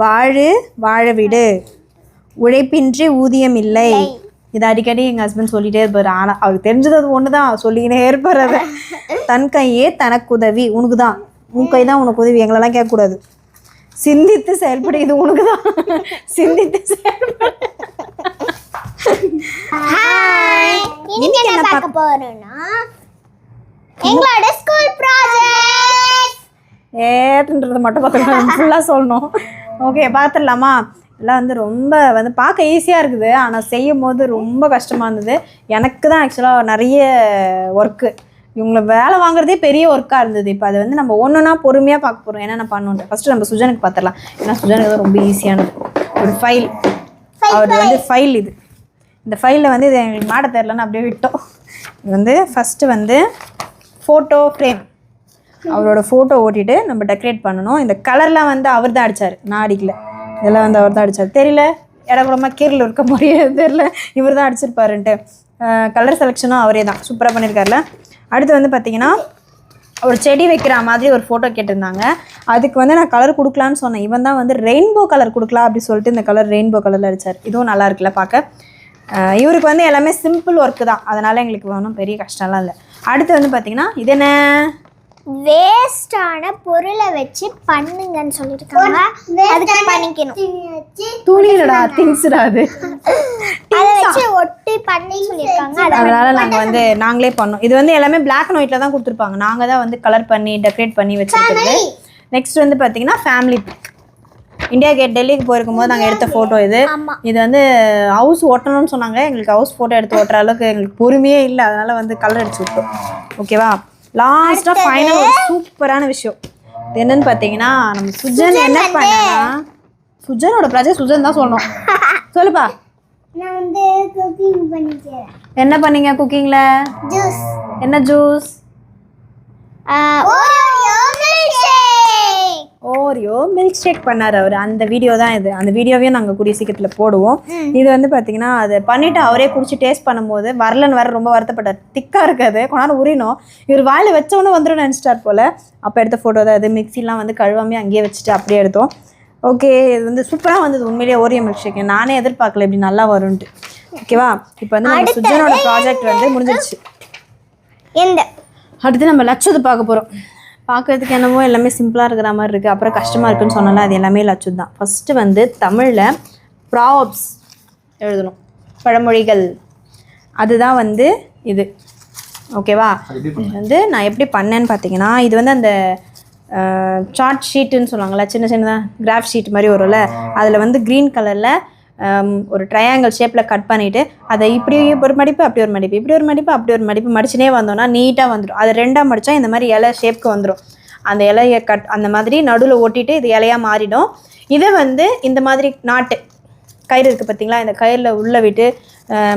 வாழு வாழ விடு உழைப்பின்றி ஊதியம் இல்லை. இது அடிக்கடி எங்கள் ஹஸ்பண்ட் சொல்லிட்டே இருப்பார். ஆனால் அவருக்கு தெரிஞ்சது அது ஒன்று தான் சொல்லிக்கினே இருப்பார் அதை. தன் கையே தனக்கு உதவி உனக்கு தான் உன் கை தான் உனக்கு உதவி. எங்களெல்லாம் கேட்கக்கூடாது. சிந்தித்து செயல்படு. இது உனக்கு தான் சிந்தித்து செயல்படு. இன்னைக்கு என்ன பார்க்க போறோம்னா எங்களோட ஸ்கூல் ப்ராஜெக்ட் ஏட்டுன்றதை மட்டும் பார்த்துக்கலாம் ஃபுல்லாக சொல்லணும். ஓகே பார்த்துடலாமா? எல்லாம் வந்து ரொம்ப வந்து பார்க்க ஈஸியாக இருக்குது. ஆனால் செய்யும் போது ரொம்ப கஷ்டமாக இருந்தது. எனக்கு தான் ஆக்சுவலாக நிறைய ஒர்க்கு இவங்களை வேலை வாங்குறதே பெரிய ஒர்க்காக இருந்தது. இப்போ அதை வந்து நம்ம ஒன்றுனா பொறுமையாக பார்க்க போகிறோம் என்னென்ன பண்ணணும் ஃபஸ்ட்டு நம்ம சுஜனுக்கு பார்த்துடலாம். ஏன்னா சுஜனுக்கு தான் ரொம்ப ஈஸியானது ஒரு ஃபைல் அவர் வந்து ஃபைல் இது. இந்த ஃபைலில் வந்து இது எங்களுக்கு மாட தெரிலன்னு அப்படியே விட்டோம். இது வந்து ஃபஸ்ட்டு வந்து ஃபோட்டோ ஃப்ரேம் அவரோட ஃபோட்டோ ஓட்டிட்டு நம்ம டெக்கரேட் பண்ணணும். இந்த கலர்லாம் வந்து அவர் தான் அடித்தார் நான் அடிக்கல. இதெல்லாம் வந்து அவர் தான் அடித்தார் தெரியல. இடகுலமாக கீரில் இருக்க மாதிரியே தெரியல. இவர் தான் அடிச்சிருப்பாருன்ட்டு. கலர் செலெக்ஷனும் அவரே தான். சூப்பராக பண்ணியிருக்காருல அடுத்து வந்து பார்த்தீங்கன்னா ஒரு செடி வைக்கிற மாதிரி ஒரு ஃபோட்டோ கேட்டிருந்தாங்க. அதுக்கு வந்து நான் கலர் கொடுக்கலான்னு சொன்னேன். இவன் தான் வந்து ரெயின்போ கலர் கொடுக்கலாம் அப்படின்னு சொல்லிட்டு இந்த கலர் ரெயின்போ கலரில் அடித்தார் இதுவும் நல்லா இருக்குல்ல பார்க்க இவருக்கு வந்து எல்லாமே சிம்பிள் ஒர்க்கு தான். அதனால் எங்களுக்கு ஒன்றும் பெரிய கஷ்டம்லாம் இல்லை. அடுத்து வந்து பார்த்திங்கன்னா இது என்ன? வேஸ்டான பொருளை வச்சு பண்ணுங்கன்னு சொல்லியிருக்காங்க. அதுக்கு பண்ணிக்கணும். துணிடா திங்ஸ்டா அது? அதை வச்சு ஒட்டி பண்ணி சொல்லியிருக்காங்க. அதை அதனால நாங்கள் வந்து நாங்களே பண்ணோம். இது வந்து எல்லாமே பிளாக் அண்ட் ஒயிட்டில் தான் கொடுத்துருப்பாங்க. நாங்கள் தான் வந்து கலர் பண்ணி டெக்கரேட் பண்ணி வச்சிருக்கிறது. நெக்ஸ்ட் வந்து பார்த்தீங்கன்னா ஃபேமிலி இந்தியா கேட் டெல்லிக்கு போயிருக்கும் போது நாங்கள் எடுத்த ஃபோட்டோ இது. இது வந்து ஹவுஸ் ஓட்டணும்னு சொன்னாங்க. எங்களுக்கு ஹவுஸ் ஃபோட்டோ எடுத்து ஓட்டுற அளவுக்கு எங்களுக்கு பொறுமையே இல்லை. அதனால வந்து கலர் அடிச்சு விட்டோம். ஓகேவா லாஸ்ட்டாக ஃபைனல் ஒரு சூப்பரான விஷயம். என்னன்னு பார்த்தீங்கன்னா நம்ம சுஜன் என்ன பண்ணா சுஜனோட ப்ராஜெக்ட் சுஜன் தான் சொல்லணும். சொல்லுப்பா. என்ன பண்ணீங்க குக்கிங்கில் ஜூஸ் என்ன ஜூஸ் ஓரியோ மில்க் ஷேக் பண்ணார் அவர். அந்த வீடியோ தான் இது. அந்த வீடியோவையும் நாங்கள் கூடிய சீக்கிரத்தில் போடுவோம். இது வந்து பார்த்தீங்கன்னா அது பண்ணிவிட்டு அவரே குடிச்சு டேஸ்ட் பண்ணும்போது வரலன்னு வர ரொம்ப வருத்தப்பட்டார். திக்காக இருக்காது. கொண்டாந்து உரிணும் இவர் வாயில் வச்சவொன்னே வந்துடும் நினச்சிட்டார் போல். அப்போ எடுத்த ஃபோட்டோ தான் இது. மிக்சிலாம் வந்து கழுவாமே அங்கேயே வச்சுட்டு அப்படியே எடுத்தோம். ஓகே இது வந்து சூப்பராக வந்தது உண்மையிலேயே ஓரியோ மில்க் ஷேக் நானே எதிர்பார்க்கல இப்படி நல்லா வரும்ன்ட்டு. ஓகேவா இப்போ வந்து நம்ம சுஜனோட ப்ராஜெக்ட் வந்து முடிஞ்சிருச்சு. எந்த? அடுத்து நம்ம லட்சத்தை பார்க்க போகிறோம் பார்க்கறதுக்கு என்னமோ எல்லாமே சிம்பிளாக இருக்கிற மாதிரி இருக்குது அப்புறம் கஷ்டமாக இருக்குன்னு சொன்னால அது எல்லாமே லட்சம் தான். ஃபஸ்ட்டு வந்து தமிழில் ப்ராப்ஸ் எழுதணும். பழமொழிகள். அதுதான் வந்து இது. ஓகேவா இது வந்து நான் எப்படி பண்ணேன்னு பார்த்தீங்கன்னா இது வந்து அந்த சார்ட் ஷீட்டுன்னு சொல்லுவாங்கள்ல சின்ன சின்னதாக கிராஃப் ஷீட் மாதிரி வரும்ல அதில் வந்து க்ரீன் கலரில் ஒரு ட்ரையாங்கிள் ஷேப்பில் கட் பண்ணிவிட்டு அதை இப்படி ஒரு மடிப்பு அப்படி ஒரு மடிப்பு இப்படி ஒரு மடிப்பு அப்படி ஒரு மடிப்பு மடிச்சுனே வந்தோம்னா நீட்டாக வந்துடும் அதை ரெண்டாக மடித்தா இந்த மாதிரி இலை ஷேப்க்கு வந்துடும் அந்த இலையை கட் அந்த மாதிரி நடுவில் ஒட்டிட்டு இது இலையாக மாறிடும். இதை வந்து இந்த மாதிரி நாட்டு கயிறு இருக்குது பார்த்தீங்களா இந்த கயிறில் உள்ளே விட்டு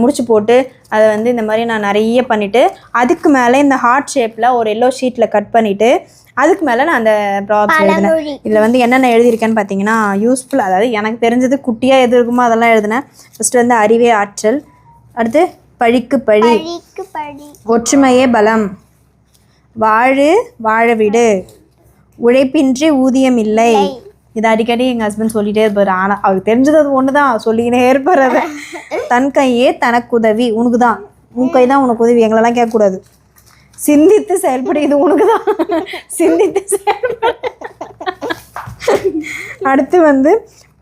முடிச்சு போட்டு அதை வந்து இந்த மாதிரி நான் நிறைய பண்ணிவிட்டு அதுக்கு மேலே இந்த ஹார்ட் ஷேப்பில் ஒரு எல்லோ ஷீட்டில் கட் பண்ணிவிட்டு அதுக்கு மேலே நான் அந்த எழுதினேன் பழமொழி. இதில் வந்து என்னென்ன எழுதியிருக்கேன்னு பார்த்தீங்கன்னா யூஸ்ஃபுல் அதாவது எனக்கு தெரிஞ்சது குட்டியாக எது இருக்குமோ அதெல்லாம் எழுதினேன். ஃபஸ்ட்டு வந்து அறிவே ஆற்றல் அடுத்து பழிக்கு பழி. ஒற்றுமையே பலம். வாழு வாழ விடு. உழைப்பின்றி ஊதியம் இல்லை. இது அடிக்கடி எங்கள் ஹஸ்பண்ட் சொல்லிட்டே இருப்பார். ஆனால் அவருக்கு தெரிஞ்சது அது ஒன்று தான் சொல்லிக்கினே இருப்பார் அதை. தன் கையே தனக்கு உதவி உனக்கு தான் உன் கை தான் உனக்கு உதவி. எங்களெல்லாம் கேட்கக்கூடாது. சிந்தித்து செயல்படு. இது உனக்கு தான் சிந்தித்து செயல்படு. அடுத்து வந்து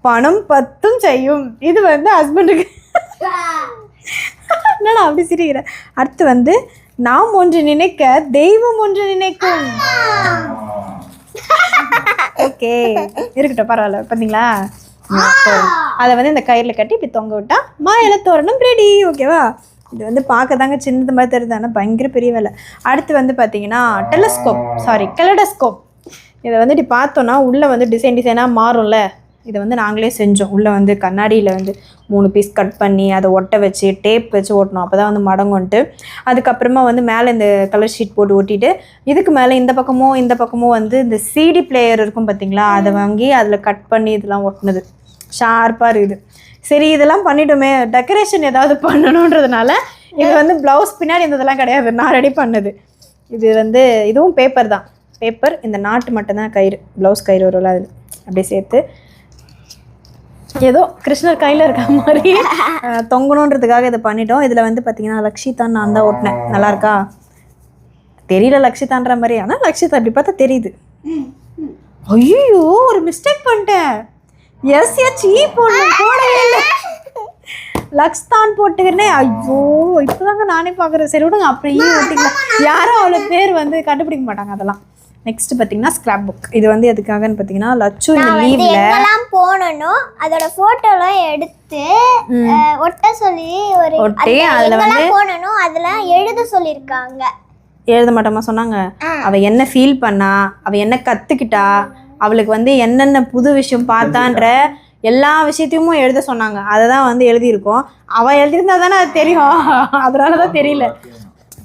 பணம் பத்தும் செய்யும். இது வந்து ஹஸ்பண்டுக்கு என்னடா அப்படி சிரிக்கிற? அடுத்து வந்து நாம் ஒன்று நினைக்க தெய்வம் ஒன்று நினைக்கும். ஓகே. இருக்கட்டும் பரவாயில்ல. பார்த்தீங்களா அதை வந்து இந்த கயிறில் கட்டி இப்படி தொங்க விட்டா மாயில தோரணம் ரெடி ஓகேவா இது வந்து பார்க்க தாங்க சின்னது மாதிரி தெரியுது. ஆனால் பயங்கர பெரிய வேலை. அடுத்து வந்து பார்த்தீங்கன்னா டெலஸ்கோப் சாரி கெலடஸ்கோப் இதை வந்து இப்படி பார்த்தோன்னா உள்ளே வந்து டிசைன் டிசைனாக மாறும்ல. இதை வந்து நாங்களே செஞ்சோம். உள்ளே வந்து கண்ணாடியில் வந்து மூணு பீஸ் கட் பண்ணி அதை ஒட்ட வச்சு டேப் வச்சு ஓட்டணும். அப்போ தான் வந்து மடங்குன்ட்டு அதுக்கப்புறமா வந்து மேலே இந்த கலர் ஷீட் போட்டு ஒட்டிட்டு இதுக்கு மேலே இந்த பக்கமும் இந்த பக்கமும் வந்து இந்த சிடி பிளேயர் இருக்கும் பார்த்தீங்களா அதை வாங்கி அதில் கட் பண்ணி இதெல்லாம் ஒட்டினது. ஷார்ப்பாக இருக்குது. சரி இதெல்லாம் பண்ணிட்டோமே. டெக்கரேஷன் ஏதாவது பண்ணணுன்றதுனால இது வந்து ப்ளவுஸ் பின்னாடி இந்த இதெல்லாம் கிடையாது. நான் ரெடி பண்ணது. இது வந்து இதுவும் பேப்பர் தான். பேப்பர் இந்த நாட்டு மட்டும்தான் கயிறு. ப்ளவுஸ் கயிறு வரும்ல அது அப்படியே சேர்த்து ஏதோ கிருஷ்ணர் கையில் இருக்க மாதிரி. தொங்கணுன்றதுக்காக இதை பண்ணிட்டோம். இதில் வந்து பார்த்தீங்கன்னா லக்ஷிதான் நான் தான் ஓட்டினேன். நல்லா இருக்கா? தெரியல லக்ஷிதான்ற மாதிரி. ஆனால் லக்ஷிதா அப்படி பார்த்தா தெரியுது. ஐயோ ஒரு மிஸ்டேக் பண்ணிட்டேன். எஸ் எச் இ போடவே இல்லை. லக்ஸ் தான் போட்டுக்கிறேனே. ஐயோ இப்போதாங்க நானே பார்க்குறேன் சரி விடுங்க. அப்புறம் ஈ ஓட்டிக்கலாம். யாரும் அவ்வளோ பேர் வந்து கண்டுபிடிக்க மாட்டாங்க அதெல்லாம். நெக்ஸ்ட் பார்த்தீங்கன்னா ஸ்கிராப் புக் இது வந்து எதுக்காகன்னு பார்த்தீங்கன்னா லட்சு இந்த லீவில் எங்கெல்லாம் போனனோ அதோட போட்டோலாம் எடுத்து ஒட்ட சொல்லி ஒரு ஒட்டி அதுல அதில் வந்து போனனோ அதெல்லாம் எழுத சொல்லியிருக்காங்க. எழுத மாட்டோமா சொன்னாங்க? அவ என்ன ஃபீல் பண்ணா? அவ என்ன கத்துக்கிட்டா? அவளுக்கு வந்து என்னென்ன புது விஷயம் பார்த்தான்ற எல்லா விஷயத்தையும் எழுத சொன்னாங்க. அதை தான் வந்து எழுதியிருக்கோம். அவ எழுதியிருந்தா தானே அது தெரியும். அதனால தான் தெரியல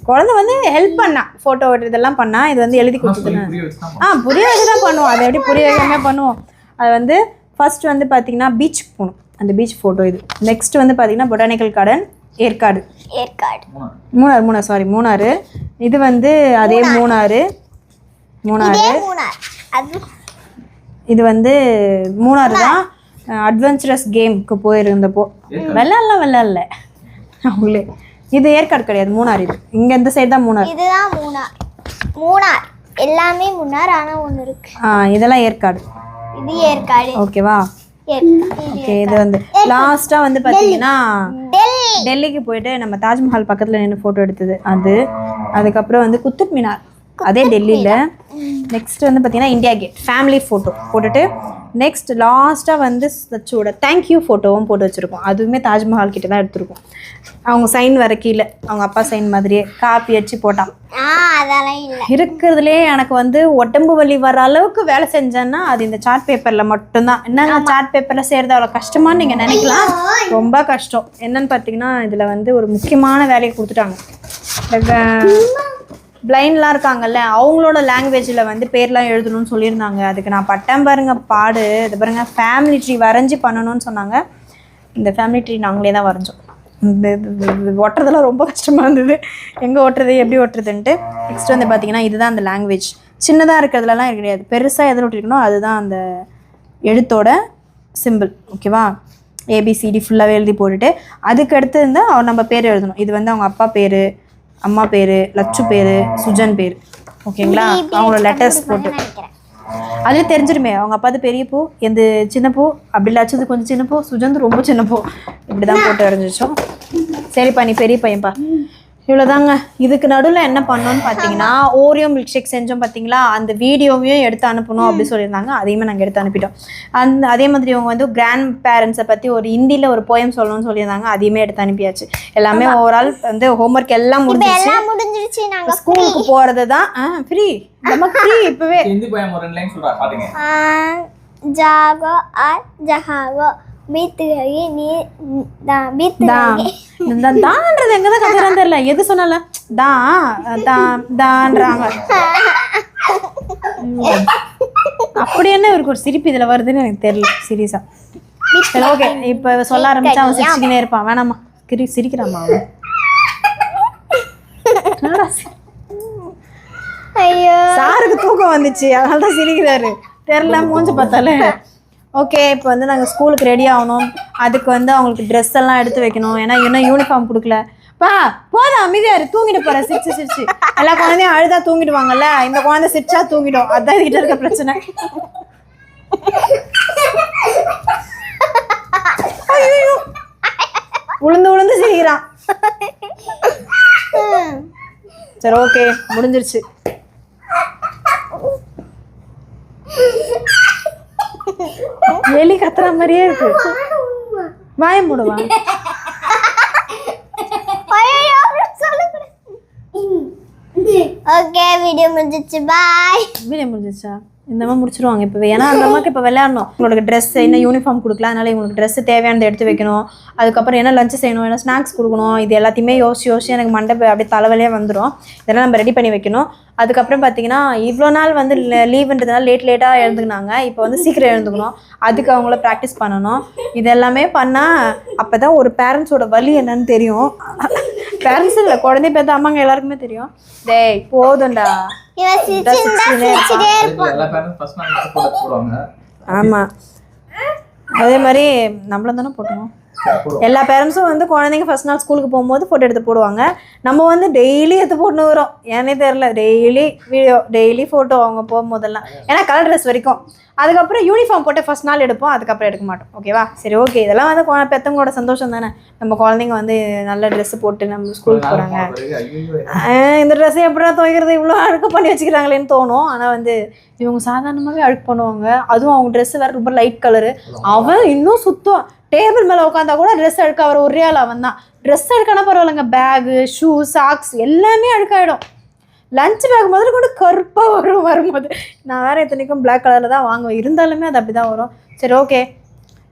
குழந்தை வந்து ஹெல்ப் பண்ணா ஃபோட்டோ இதெல்லாம் பண்ணா இது வந்து எழுதி கொடுத்துருந்தேன் ஆ புரிய வச்சு தான் பண்ணுவோம். அதை எப்படி புரிய வைக்காம பண்ணுவோம். அது வந்து ஃபர்ஸ்ட் வந்து பார்த்தீங்கன்னா பீச்சுக்கு போகணும். அந்த பீச் ஃபோட்டோ இது. நெக்ஸ்ட் வந்து பார்த்தீங்கன்னா botanical garden Yercaud. Yercaud. Munnar. Munnar Munnar sorry Munnar. இது வந்து அதே மூணாறு. மூணாறு. மூணார் இது வந்து மூணாறு தான் அட்வென்ச்சரஸ் கேம்க்கு போயிருந்தப்போ. விளாட்லாம் விளாட்ல அவங்களே. இது ஏற்காடு கிடையாது மூணாறு இது. இங்கே இந்த சைடு தான் மூணாறு. இதுதான் மூணார் மூணார் எல்லாமே மூணார் ஆனா ஒண்ணு இருக்கு. ஆ இதெல்லாம் ஏற்காடு. இது ஏற்காடு. ஓகேவா ஓகே இது வந்து லாஸ்ட்டாக வந்து பார்த்தீங்கன்னா டெல்லி. டெல்லிக்கு போயிட்டு நம்ம தாஜ்மஹால் பக்கத்தில் நின்று ஃபோட்டோ எடுத்தது. அது. அதுக்கப்புறம் வந்து குத்துப் மினார். அதே டெல்லியில். நெக்ஸ்ட் வந்து பார்த்தீங்கன்னா இந்தியா கேட் ஃபேமிலி ஃபோட்டோ போட்டுட்டு நெக்ஸ்ட் லாஸ்ட்டாக வந்து சச்சோட தேங்க்யூ ஃபோட்டோவும் போட்டு வச்சுருக்கோம். அதுவுமே தாஜ்மஹால் கிட்ட தான் எடுத்திருக்கோம். அவங்க சைன் வர கீழே அவங்க அப்பா சைன் மாதிரியே காப்பி அடிச்சு போட்டான். இருக்கிறதுலே எனக்கு வந்து உடம்பு வலி வர அளவுக்கு வேலை செஞ்சேன்னா அது இந்த சார்ட் பேப்பரில் மட்டும்தான். என்னங்க சார்ட் பேப்பரில் செய்கிறது அவ்வளோ கஷ்டமான்னு நீங்கள் நினைக்கலாம். ரொம்ப கஷ்டம். என்னன்னு பார்த்தீங்கன்னா இதில் வந்து ஒரு முக்கியமான வேலையை கொடுத்துட்டாங்க. பிளைண்ட்லாம் இருக்காங்கல்ல அவங்களோட லாங்குவேஜில் வந்து பேர்லாம் எழுதணும்னு சொல்லியிருந்தாங்க. அதுக்கு நான் பட்டம் பாருங்க பாடு. இது பாருங்க ஃபேமிலி ட்ரீ வரைஞ்சி பண்ணணும்னு சொன்னாங்க. இந்த ஃபேமிலி ட்ரீ நாங்களே தான் வரைஞ்சோம். இந்த ஓட்டுறதெல்லாம் ரொம்ப கஷ்டமாக இருந்தது. எங்கே ஒட்டுறது எப்படி ஒட்டுறதுன்ட்டு. நெக்ஸ்ட் வந்து பார்த்திங்கன்னா இதுதான் அந்த லாங்குவேஜ் சின்னதாக இருக்கிறதுலலாம் கிடையாது. பெருசாக எதில் ஒட்டிருக்கணும் அதுதான் அந்த எழுத்தோட சிம்பிள் ஓகேவா ஏபிசிடி ஃபுல்லாகவே எழுதி போட்டுட்டு அதுக்கு அடுத்து இருந்தால் அவர் நம்ம பேர் எழுதணும். இது வந்து அவங்க அப்பா பேர். அம்மா பேர் லட்சு பேர் சுஜன் பேர். ஓகேங்களா? அவங்களோட லெட்டர்ஸ் போட்டு. அதுவே தெரிஞ்சிருமே அவங்க அப்பாது பெரிய பூ எந்த சின்ன பூ அப்படி லட்சது கொஞ்சம் சின்ன பூ சுஜந்து ரொம்ப சின்ன பூ. இப்படி தான் போட்டு வரைஞ்சிச்சோம் சரிப்பா நீ பெரிய பையன்ப்பா இவ்வளோதாங்க இதுக்கு நடுவில் என்ன பண்ணோம்னு பார்த்தீங்கன்னா ஓரியோ மில்க் ஷேக் செஞ்சோம் பார்த்தீங்களா அந்த வீடியோவையும் எடுத்து அனுப்பணும் அப்படி சொல்லியிருந்தாங்க. அதையுமே நாங்கள் எடுத்து அனுப்பிட்டோம். அந்த அதே மாதிரி இவங்க வந்து கிராண்ட் பேரண்ட்ஸை பற்றி ஒரு ஹிந்தியில் ஒரு போயம் சொல்லணும்னு சொல்லியிருந்தாங்க. அதையுமே எடுத்து அனுப்பியாச்சு. எல்லாமே ஓவரால் வந்து ஹோம்ஒர்க் எல்லாம் முடிஞ்சிச்சு எல்லாம் முடிஞ்சிருச்சு. நாங்க ஸ்கூலுக்கு போகிறது தான் ஃப்ரீ நமக்கு ஃப்ரீ இப்போவே. ஹிந்தி பையன் ஒரு ரெண்டு லைன் சொல்றா பாருங்க ஆ, ஜாகோ ஆர் ஜஹாகோ. பீத்து கவி நீ தான் பீத்து தான் தான்ன்றது எங்க தான் கத்துறான்னு தெரியல. எது சொன்னால தான் தான் தான்றாங்க. அப்படி என்ன இவருக்கு ஒரு சிரிப்பு இதுல வருதுன்னு எனக்கு தெரியல சீரியஸா. சரி ஓகே. இப்ப சொல்ல ஆரம்பிச்சா அவன் சிரிச்சுக்கினே இருப்பான். வேணாமா கிரி சிரிக்கிறாமா அவன். ஐயோ. சாருக்கு தூக்கம் வந்துச்சு. அதனால தான் சிரிக்கிறாரு. தெரில மூஞ்சி பார்த்தாலே. ஓகே இப்போ வந்து நாங்கள் ஸ்கூலுக்கு ரெடி ஆகணும். அதுக்கு வந்து அவங்களுக்கு ட்ரெஸ் எல்லாம் எடுத்து வைக்கணும். ஏன்னா இன்னும் யூனிஃபார்ம் கொடுக்கல. பா போதும் அமைதியா இரு. தூங்கிட்டு போற சிரிச்சு சிரிச்சு. எல்லா குழந்தையும் அழுதா தூங்கிடுவாங்கல்ல? இந்த குழந்தை சிரிச்சா தூங்கிடும். அதான் கிட்ட இருக்க பிரச்சனை. உளுந்து உளுந்து சிரிக்கிறான். சரி ஓகே. முடிஞ்சிருச்சு. எலி கத்துற மாதிரியே இருக்கு. வாய மூடுவான் வீடியோ முடிஞ்சிச்சு. பாய் வீடியோ முடிஞ்சிச்சா? இந்த மாதிரி முடிச்சிருவாங்க இப்போ ஏன்னா அந்த அம்மாவுக்கு இப்போ விளையாடணும். உங்களுக்கு ட்ரெஸ் என்ன யூனிஃபார்ம் கொடுக்கல அதனால இவங்களுக்கு ட்ரெஸ் தேவையானதை எடுத்து வைக்கணும். அதுக்கப்புறம் என்ன லஞ்ச் செய்யணும் என்ன ஸ்நாக்ஸ் கொடுக்கணும் இது எல்லாத்தையுமே யோசிச்சு யோசிச்சு எனக்கு மண்டபம் அப்படியே தலைவலியே வந்துடும் இதெல்லாம் நம்ம ரெடி பண்ணி வைக்கணும். அதுக்கப்புறம் பார்த்தீங்கன்னா இவ்வளோ நாள் வந்து லீவுன்றதுனால லேட் லேட்டாக எழுந்துக்கினாங்க. இப்போ வந்து சீக்கிரம் எழுந்துக்கணும். அதுக்கு அவங்கள ப்ராக்டிஸ் பண்ணணும். இது எல்லாமே பண்ணால் அப்போ தான் ஒரு பேரண்ட்ஸோட வலி என்னன்னு தெரியும். பேரண்ட்ஸ் இல்லை குழந்தை பேத்த அம்மாங்க எல்லாருக்குமே தெரியும் டேய் போதும்டா இவன் சிரிச்சிருந்தா சிரிச்சிட்டே அதுக்கு எல்லா பேரண்ட்ஸ் ஃபர்ஸ்ட் நாள் போட்டு போடுவாங்க ஆமாம் அதே மாதிரி நம்மளும் தானே போட்டோம் எல்லா பேரண்ட்ஸும் வந்து குழந்தைங்க ஃபர்ஸ்ட் நாள் ஸ்கூலுக்கு போகும்போது ஃபோட்டோ எடுத்து போடுவாங்க. நம்ம வந்து டெய்லி எடுத்து போட்டு வரோம்? ஏன்னே தெரில டெய்லி வீடியோ டெய்லி ஃபோட்டோ அவங்க போகும்போதெல்லாம். ஏன்னா கலர் ட்ரெஸ் வரைக்கும். அதுக்கப்புறம் யூனிஃபார்ம் போட்டு ஃபர்ஸ்ட் நாள் எடுப்போம். அதுக்கப்புறம் எடுக்க மாட்டோம். ஓகேவா சரி ஓகே இதெல்லாம் வந்து குழ- பெத்தவங்களோட சந்தோஷம் தானே. நம்ம குழந்தைங்க வந்து நல்ல ட்ரெஸ் போட்டு நம்ம ஸ்கூலுக்கு போகிறாங்க இந்த ட்ரெஸ்ஸை எப்படா துவைக்கிறது? இவ்வளோ அழுக்கு பண்ணி வச்சுக்கிறாங்களேன்னு தோணும். ஆனால் வந்து இவங்க சாதாரணமாகவே அழுக்கு பண்ணுவாங்க. அதுவும் அவங்க ட்ரெஸ் வேறு ரொம்ப லைட் கலரு அவன் இன்னும் சுத்தம் டேபிள் மேலே உட்காந்தா கூட ட்ரெஸ் அழுக்க அவர் ஒரே ஆள் அவன் தான் ட்ரெஸ் அழுக்கானா பரவாயில்லைங்க. பேகு ஷூ சாக்ஸ் எல்லாமே அழுக்காயிடும். லஞ்ச் பேக் முதல்ல கூட கருப்பாக வரும் வரும்போது. நான் வேறு இத்தனைக்கும் Black கலரில் தான் வாங்குவேன். இருந்தாலுமே அது அப்படி தான் வரும். சரி ஓகே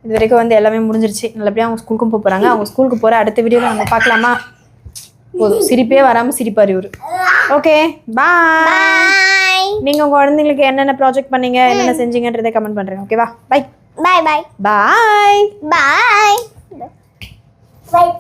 இது வரைக்கும் வந்து எல்லாமே முடிஞ்சிருச்சு. நல்லபடியாக அவங்க ஸ்கூலுக்கும் போக போகிறாங்க அவங்க ஸ்கூலுக்கு போகிற அடுத்த வீடியோவில் நம்ம பார்க்கலாமா? போதும். சிரிப்பே வராமல் சிரிப்பார் இவர். ஓகே பாய் நீங்கள் உங்கள் குழந்தைங்களுக்கு என்னென்ன ப்ராஜெக்ட் பண்ணீங்க என்னென்ன செஞ்சீங்கன்றதை கமெண்ட் பண்ணுறேன் ஓகேவா பை பாய் பாய் பாய் பாய் பாய்